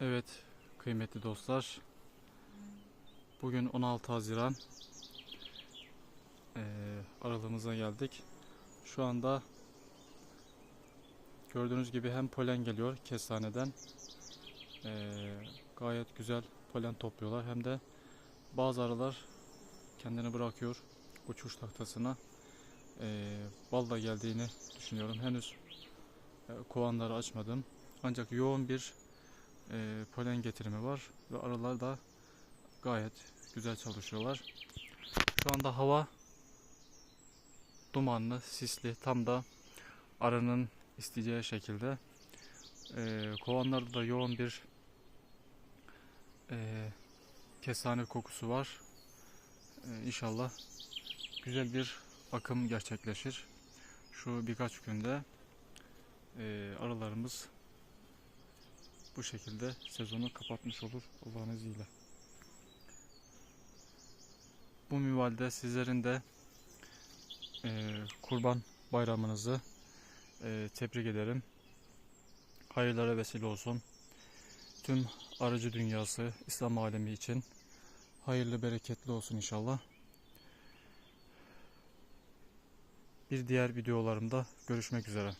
Evet kıymetli dostlar. Bugün 16 Haziran. Ee, aralığımıza geldik. Şu anda gördüğünüz gibi hem polen geliyor kestaneden. Ee, gayet güzel polen topluyorlar. Hem de bazı arılar kendini bırakıyor uçuş tahtasına. Ee, bal da geldiğini düşünüyorum. Henüz e, kovanları açmadım. Ancak yoğun bir e, polen getirimi var ve arılar da gayet güzel çalışıyorlar. Şu anda hava dumanlı, sisli, tam da arının isteyeceği şekilde. E, kovanlarda da yoğun bir e, kestane kokusu var. E, inşallah güzel bir akım gerçekleşir. Şu birkaç günde e, arılarımız bu şekilde sezonu kapatmış olur Allah'ın izniyle. Bu minvalde sizlerin de e, kurban bayramınızı e, tebrik ederim. Hayırlara vesile olsun. Tüm arıcı dünyası, İslam alemi için hayırlı bereketli olsun inşallah. Bir diğer videolarımda görüşmek üzere.